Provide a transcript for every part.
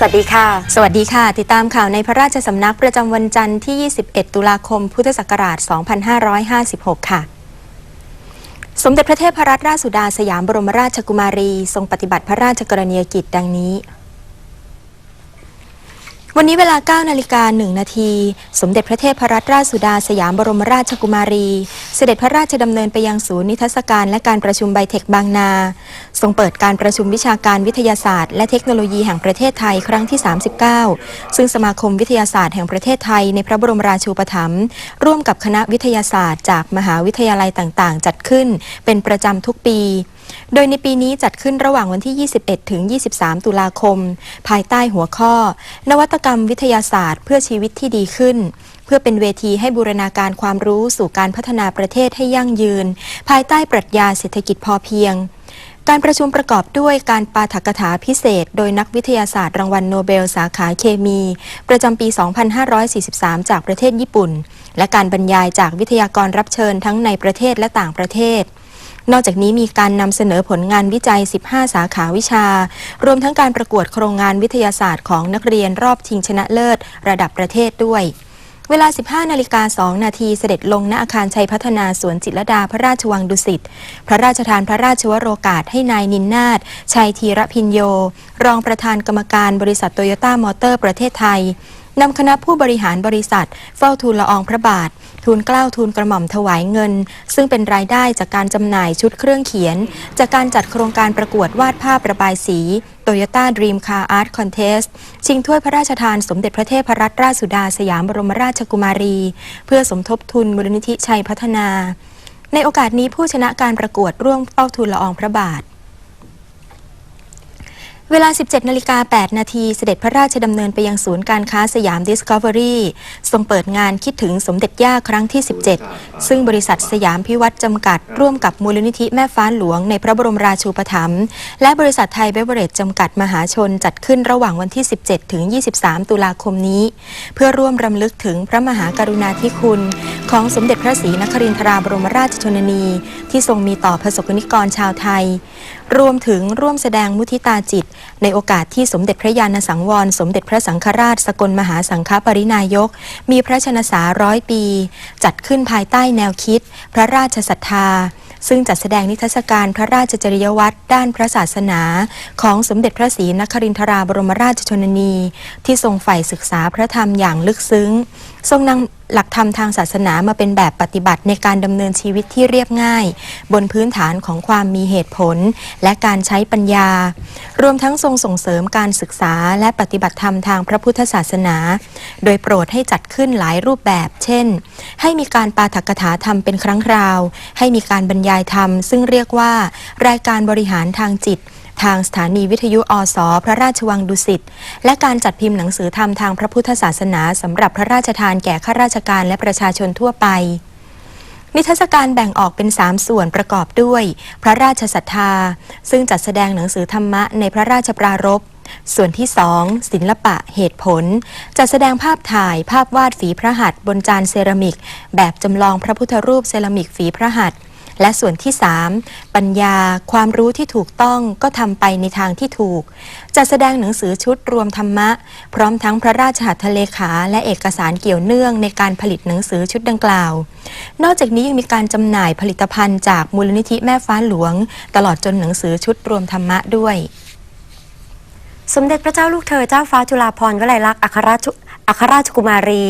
สวัสดีค่ะ สวัสดีค่ะ ติดตามข่าวในพระราชสำนักประจำวันจันทร์ที่ 21 ตุลาคม พุทธศักราช 2556 ค่ะ สมเด็จพระเทพรัตนราชสุดาสยามบรมราชกุมารี ทรงปฏิบัติพระราชกรณียกิจดังนี้ วันนี้เวลา 9 นาฬิกา 1 นาที สมเด็จพระเทพรัตนราชสุดาสยามบรมราชกุมารี เสด็จพระราชดำเนินไปยังศูนย์นิทรรศการและการประชุมไบเทคบางนา ทรงเปิดการประชุมวิชาการวิทยาศาสตร์และเทคโนโลยีแห่งประเทศไทยครั้งที่ 39 ซึ่งสมาคมวิทยาศาสตร์แห่งประเทศไทยในพระบรมราชูปถัมภ์ร่วมกับคณะวิทยาศาสตร์ จากมหาวิทยาลัยต่างๆ จัดขึ้น เป็นประจำทุกปี โดยในปีนี้จัดขึ้นระหว่างวันที่ 21 ถึง 23 ตุลาคม ภายใต้หัวข้อ นวัตกรรมวิทยาศาสตร์ เพื่อชีวิตที่ดีขึ้น เพื่อเป็นเวทีให้บูรณาการความรู้สู่การพัฒนาประเทศให้ยั่งยืน ภายใต้ปรัชญาเศรษฐกิจพอเพียงการประชุมประกอบด้วยการปาฐกถาพิเศษ โดยนักวิทยาศาสตร์รางวัลโนเบลสาขาเคมี ประจำปี 2543 จากประเทศญี่ปุ่น และการบรรยายจากวิทยากรรับเชิญทั้งในประเทศและต่างประเทศ นอกจากนี้มีการนำเสนอผลงานวิจัย 15 สาขาวิชา รวมทั้งการประกวดโครงงานวิทยาศาสตร์ของนักเรียนรอบชิงชนะเลิศ ระดับประเทศด้วย เวลา 15 นาฬิกา 2 นาทีเสด็จลงณอาคารชัยพัฒนาสวนจิตรดาพระราชวังดุสิต พระราชทานพระราชวโรกาสให้นายนินนาถชัยธีรพินโย รองประธานกรรมการบริษัทโตโยต้ามอเตอร์ประเทศไทย นำคณะผู้บริหารบริษัท เฝ้าทูลละอองพระบาท ทูลเกล้าทูลกระหม่อมถวายเงิน ซึ่งเป็นรายได้จากการจำหน่ายชุดเครื่องเขียน จากการจัดโครงการประกวดวาดภาพระบายสี Toyota Dream Car Art Contest ชิงถ้วยพระราชทานสมเด็จพระเทพรัตนราชสุดาสยามบรมราชกุมารี เพื่อสมทบทุนมูลนิธิชัยพัฒนา ในโอกาสนี้ผู้ชนะการประกวดร่วมเฝ้าทูลละอองพระบาท เวลา 17 นาฬิกา 8 นาที เสด็จพระราชดำเนินไปยังศูนย์การค้าสยาม Discovery ทรงเปิดงานคิดถึงสมเด็จย่าครั้งที่ 17 ซึ่งบริษัทสยามพิวัตรจำกัด ร่วมกับมูลนิธิแม่ฟ้าหลวงในพระบรมราชูปถัมภ์และบริษัทไทยเบเวอเรจจำกัดมหาชนจัดขึ้นระหว่างวันที่ 17 ถึง 23 ตุลาคมนี้ เพื่อร่วมรำลึกถึงพระมหากรุณาธิคุณ ของสมเด็จพระศรีนครินทราบรมราชชนนี ที่ทรงมีต่อประสบกนิกรชาวไทย รวมถึงร่วมแสดงมุทิตาจิต ในโอกาสที่สมเด็จพระยาณสังวร สมเด็จพระสังฆราช สกลมหาสังฆปรินายก มีพระชนษาร้อยปี จัดขึ้นภายใต้แนวคิด พระราชศรัทธา ซึ่งจัดแสดงนิทรรศการพระราชจริยวัตรด้านพระศาสนา ของสมเด็จพระศรีนครินทราบรมราชชนนี ที่ทรงใฝ่ศึกษาพระธรรมอย่างลึกซึ้งทรงนำหลักธรรมทางศาสนามาเป็นแบบปฏิบัติในการดำเนินชีวิตที่เรียบง่าย บนพื้นฐานของความมีเหตุผล และการใช้ปัญญา รวมทั้งทรงส่งเสริมการศึกษาและปฏิบัติธรรมทางพระพุทธศาสนา โดยโปรดให้จัดขึ้นหลายรูปแบบ เช่น ให้มีการปาฐกถาธรรมเป็นครั้งคราว ให้มีการบรรยายธรรม ซึ่งเรียกว่ารายการบริหารทางจิต ทางสถานีวิทยุอสพระราชวังดุสิต และการจัดพิมพ์หนังสือธรรมทางพระพุทธศาสนาสำหรับพระราชทานแก่ข้าราชการและประชาชนทั่วไป นิทรรศการแบ่งออกเป็น 3 ส่วนประกอบด้วย พระราชศรัทธา ซึ่งจัดแสดงหนังสือธรรมะในพระราชปรารภส่วนที่ 2 ศิลปะเหตุผล จัดแสดงภาพถ่ายภาพวาดฝีพระหัตถ์บนจานเซรามิก แบบจำลองพระพุทธรูปเซรามิกฝีพระหัตถ์ และส่วนที่ 3 ปัญญาความรู้ที่ถูกต้องก็ทำไปในทางที่ถูก จัดแสดงหนังสือชุดรวมธรรมะ พร้อมทั้งพระราชหัตถเลขา และเอกสารเกี่ยวเนื่องในการผลิตหนังสือชุดดังกล่าว นอกจากนี้ยังมีการจำหน่ายผลิตภัณฑ์จากมูลนิธิแม่ฟ้าหลวง ตลอดจนหนังสือชุดรวมธรรมะด้วย สมเด็จพระเจ้าลูกเธอเจ้าฟ้าจุฬาภรณ์วลัยลักษณ์อัครราช อัครราชกุมารี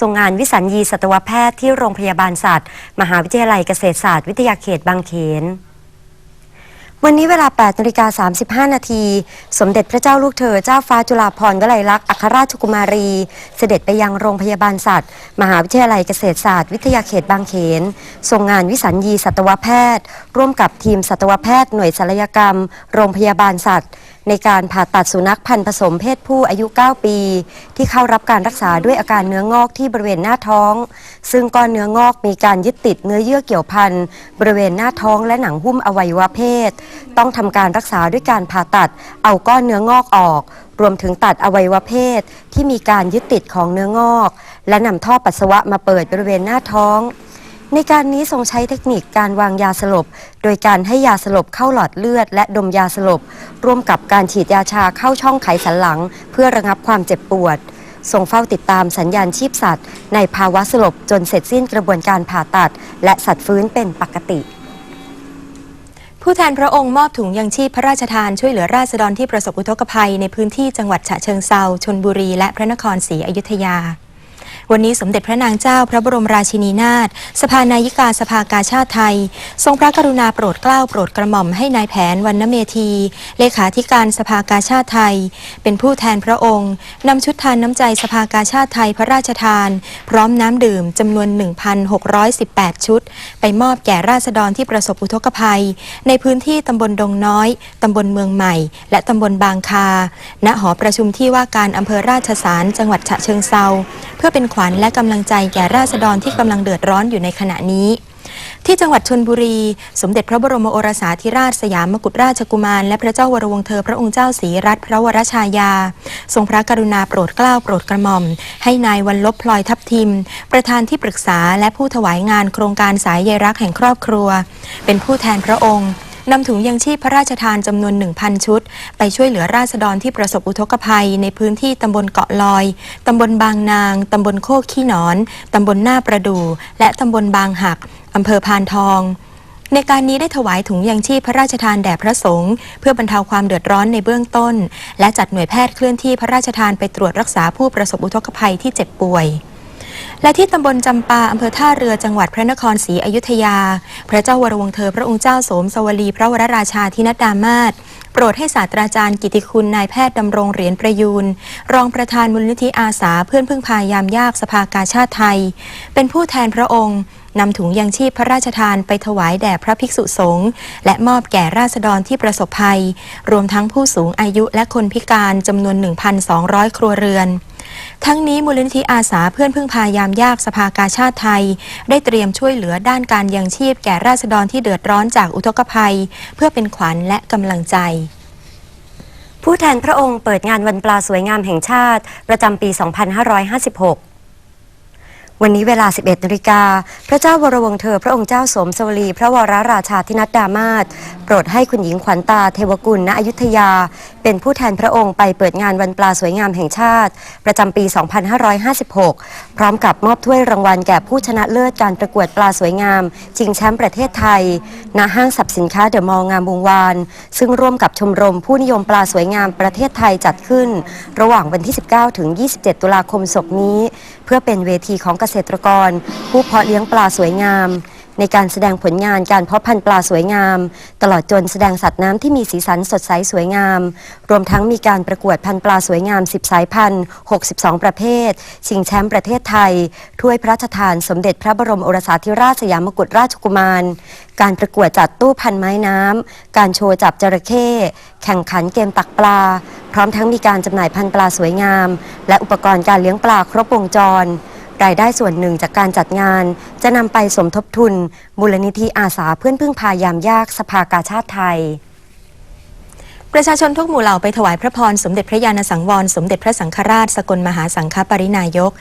ทรงงานวิสัญญีสัตวแพทย์ที่โรงพยาบาลสัตว์ มหาวิทยาลัยเกษตรศาสตร์วิทยาเขตบางเขน วันนี้เวลา8นาฬิกา35 นาที สมเด็จพระเจ้าลูกเธอเจ้าฟ้าจุฬาภรณ์วลัยลักษณ์อัครราชกุมารี เสด็จไปยังโรงพยาบาลสัตว์ มหาวิทยาลัยเกษตรศาสตร์วิทยาเขตบางเขนทรงงานวิสัญญีสัตวแพทย์ ร่วมกับทีมสัตวแพทย์หน่วยศัลยกรรม โรงพยาบาลสัตว์ ในการผ่าตัดสุนัขพันธุ์ผสมเพศผู้อายุ 9 ปี ที่เข้ารับการรักษาด้วยอาการเนื้องอกที่บริเวณหน้าท้อง ซึ่งก้อนเนื้องอกมีการยึดติดเนื้อเยื่อเกี่ยวพันบริเวณหน้าท้องและหนังหุ้มอวัยวะเพศ ต้องทำการรักษาด้วยการผ่าตัดเอาก้อนเนื้องอกออก รวมถึงตัดอวัยวะเพศที่มีการยึดติดของเนื้องอก และนำท่อปัสสาวะมาเปิดบริเวณหน้าท้อง ในการนี้ทรงใช้เทคนิคการวางยาสลบ โดยการให้ยาสลบเข้าหลอดเลือด และดมยาสลบ ร่วมกับการฉีดยาชาเข้าช่องไขสันหลัง เพื่อระงับความเจ็บปวดทรงเฝ้าติดตามสัญญาณชีพสัตว์ ในภาวะสลบจนเสร็จสิ้นกระบวนการผ่าตัด และสัตว์ฟื้นเป็นปกติ ผู้แทนพระองค์มอบถุงยังชีพพระราชทานช่วยเหลือราษฎรที่ประสบอุทกภัยในพื้นที่จังหวัดฉะเชิงเซาชนบุรีและพระนครศรีอยุธยา วันนี้สมเด็จพระนางเจ้าพระบรมราชินีนาถสภานายิกาสภากาชาติไทย ทรงพระกรุณาโปรดเกล้าโปรดกระหม่อมให้นายแผนวันนเมธี เลขาธิการสภากาชาติไทย เป็นผู้แทนพระองค์นำชุดทานน้ำใจสภากาชาติไทยพระราชทาน พร้อมน้ำดื่มจำนวน 1,618 ชุด ไปมอบแก่ราษฎรที่ประสบอุทกภัย ในพื้นที่ตำบลดงน้อยตำบลเมืองใหม่ และตำบลบางคา ณหอประชุมที่ว่าการอำเภอราชสารจังหวัดฉะเชิงเซาเพื่อเป็นขวัญและกำลังใจแก่ราษฎรที่กำลังเดือดร้อนอยู่ในขณะนี้ ที่จังหวัดชนบุรี สมเด็จพระบรมโอรสาธิราชสยามมกุฎราชกุมาร และพระเจ้าวรวงเธอพระองค์เจ้าศรีรัตนพระวรชายา ทรงพระกรุณาโปรดเกล้าโปรดกระหม่อม ให้นายวันลบพลอยทับทิม ประธานที่ปรึกษาและผู้ถวายงานโครงการสายใยรักแห่งครอบครัว เป็นผู้แทนพระองค์ นำถุงยังชีพพระราชทานจำนวน 1,000 ชุด ไปช่วยเหลือราษฎรที่ประสบอุทกภัย ในพื้นที่ตำบลเกาะลอย ตำบลบางนาง ตำบลโคกขี้หนอน ตำบลหน้าประดู และตำบลบางหักอำเภอพานทองในการนี้ได้ถวายถุงยังชีพพระราชทานแด่พระสงฆ์เพื่อบรรเทาความเดือดร้อนในเบื้องต้น และจัดหน่วยแพทย์เคลื่อนที่พระราชทานไปตรวจรักษาผู้ประสบอุทกภัยที่เจ็บป่วย และที่ตำบลจำปาอำเภอท่าเรือจังหวัดพระนครศรีอยุธยา พระเจ้าวรวงเธอพระองค์เจ้าโสมสวลีพระวรราชาธินัดดามาศโปรดให้ศาสตราจารย์กิติคุณนายแพทย์ดำรงเหรียญประยูนรองประธานมูลนิธิอาสาเพื่อนพึ่งพายามยากสภากาชาติไทย เป็นผู้แทนพระองค์นำถุงยังชีพพระราชทานไปถวายแด่พระภิกษุสงฆ์และมอบแก่ราษฎรที่ประสบภัย รวมทั้งผู้สูงอายุและคนพิการจำนวน 1,200 ครัวเรือน ทั้งนี้มูลนิธิอาสาเพื่อนพึ่งพายามยากสภากาชาติไทย ได้เตรียมช่วยเหลือด้านการยังชีพแก่ราษฎรที่เดือดร้อนจากอุทกภัย เพื่อเป็นขวัญและกำลังใจผู้แทนพระองค์เปิดงานวันปลาสวยงามแห่งชาติ ประจำปี 2556 วันนี้เวลา 11นาฬิกา พระเจ้าวรวงเธอ พระองค์เจ้าสมสวลี พระวรราชาธินัดดามาศโปรดให้คุณหญิงขวัญตาเทวกุลณอยุธยา เป็นผู้แทนพระองค์ไปเปิดงานวันปลาสวยงามแห่งชาติ ประจำปี 2556 พร้อมกับมอบถ้วยรางวัลแก่ผู้ชนะเลิศการประกวดปลาสวยงามชิงแชมป์ประเทศไทย ณห้างสรรพสินค้าเดอะมอลล์งามวงวาน ซึ่งร่วมกับชมรมผู้นิยมปลาสวยงามประเทศไทยจัดขึ้น ระหว่างวันที่ 19 ถึง 27 ตุลาคมศกนี้ เพื่อเป็นเวทีของเกษษตรกร ผู้เพาะเลี้ยงปลาสวยงาม ในการแสดงผลงานการเพาะพันธุ์ปลาสวยงาม ตลอดจนแสดงสัตว์น้ำที่มีสีสันสดใสสวยงาม รวมทั้งมีการประกวดพันธุ์ปลาสวยงาม 10 สายพันธุ์ 62 ประเภทชิงแชมป์ประเทศไทย ถ้วยพระราชทานสมเด็จพระบรมโอรสาธิราชสยามกุฎราชกุมาร การประกวดจัดตู้พันไม้น้ำการโชว์จับจระเข้แข่งขันเกมตักปลา พร้อมทั้งมีการจำหน่ายพันธุ์ปลาสวยงาม และอุปกรณ์การเลี้ยงปลาครบวงจร รายได้ส่วนหนึ่งจากการจัดงาน จะนำไปสมทบทุนมูลนิธิอาสาเพื่อนพึ่งพายามยากสภากาชาติไทย ประชาชนทุกหมู่เหล่าไปถวายพระพร สมเด็จพระญาณสังวร สมเด็จพระสังฆราช สกลมหาสังฆปรินายก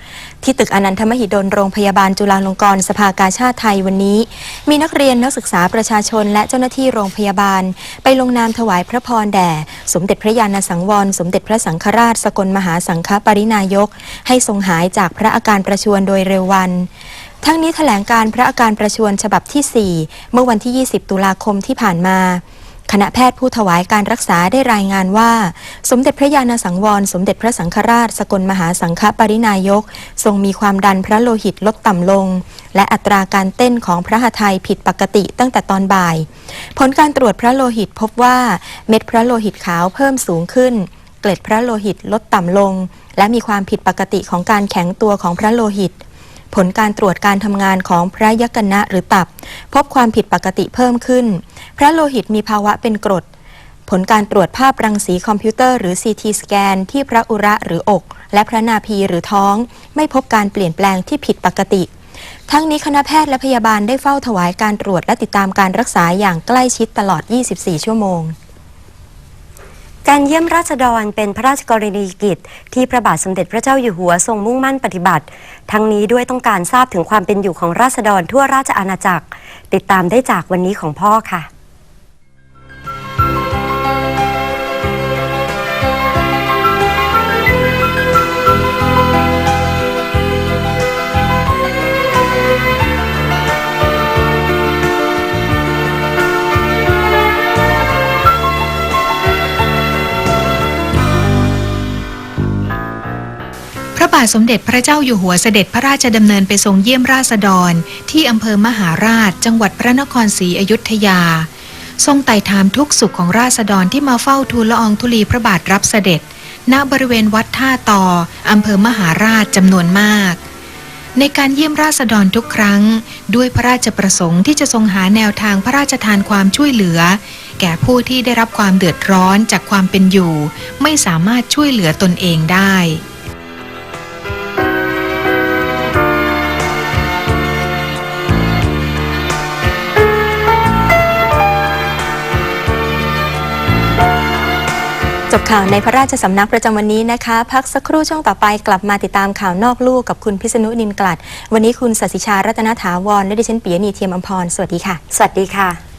ที่ตึกอนันทมหิดลโรงพยาบาลจุฬาลงกรณ์สภากาชาติไทยวันนี้ มีนักเรียนนักศึกษาประชาชน และเจ้าหน้าที่โรงพยาบาล ไปลงนามถวายพระพรแด่ สมเด็จพระญาณสังวร สมเด็จพระสังฆราช สกลมหาสังฆปรินายก ให้ทรงหายจากพระอาการประชวรโดยเร็ววันทั้งนี้แถลงการพระอาการประชวรฉบับที่ 4 เมื่อวันที่ 20 ตุลาคมที่ผ่านมา คณะแพทย์ผู้ถวายการรักษาได้รายงานว่า สมเด็จพระญาณสังวร สมเด็จพระสังฆราช สกลมหาสังฆปรินายก ทรงมีความดันพระโลหิตลดต่ำลง และอัตราการเต้นของพระหทัยผิดปกติตั้งแต่ตอนบ่าย ผลการตรวจพระโลหิตพบว่าเม็ดพระโลหิตขาวเพิ่มสูงขึ้น เกล็ดพระโลหิตลดต่ำลง และมีความผิดปกติของการแข็งตัวของพระโลหิต ผลการตรวจการทำงานของพระยกนะหรือตับ พบความผิดปกติเพิ่มขึ้น พระโลหิตมีภาวะเป็นกรด ผลการตรวจภาพรังสีคอมพิวเตอร์หรือ CT สแกนที่พระอุระหรืออก และพระนาภีหรือท้อง ไม่พบการเปลี่ยนแปลงที่ผิดปกติ ทั้งนี้คณะแพทย์และพยาบาลได้เฝ้าถวายการตรวจและติดตามการรักษาอย่างใกล้ชิดตลอด 24 ชั่วโมง การเยี่ยมราษฎรเป็นพระราชกรณียกิจ ที่พระบาทสมเด็จพระเจ้าอยู่หัวทรงมุ่งมั่นปฏิบัติ ทั้งนี้ด้วยต้องการทราบถึงความเป็นอยู่ของราษฎรทั่วราชอาณาจักร ติดตามได้จากวันนี้ของพ่อค่ะาทสมเด็จพระเจ้าอยู่หัวเสด็จพระราชดำเนินไปทรงเยี่ยมราษฎร ที่อำเภอมหาราช จังหวัดพระนครศรีอยุธยา ทรงไต่ถามทุกสุขของราษฎรที่มาเฝ้าทูลละอองธุลีพระบาทรับเสด็จ ณบริเวณวัดท่าต่ออำเภอมหาราชจำนวนมาก ในการเยี่ยมราษฎรทุกครั้ง ด้วยพระราชประสงค์ที่จะทรงหาแนวทางพระราชทานความช่วยเหลือ แก่ผู้ที่ได้รับความเดือดร้อนจากความเป็นอยู่ ไม่สามารถช่วยเหลือตนเองได้ จบข่าวในพระราชสำนักประจำวันนี้นะคะ พักสักครู่ช่วงต่อไปกลับมาติดตามข่าวนอกลู่กับคุณพิษณุนินกลัด วันนี้คุณสศิชารัตนถาวรและดิฉันปียณีเทียมอมพร สวัสดีค่ะ สวัสดีค่ะ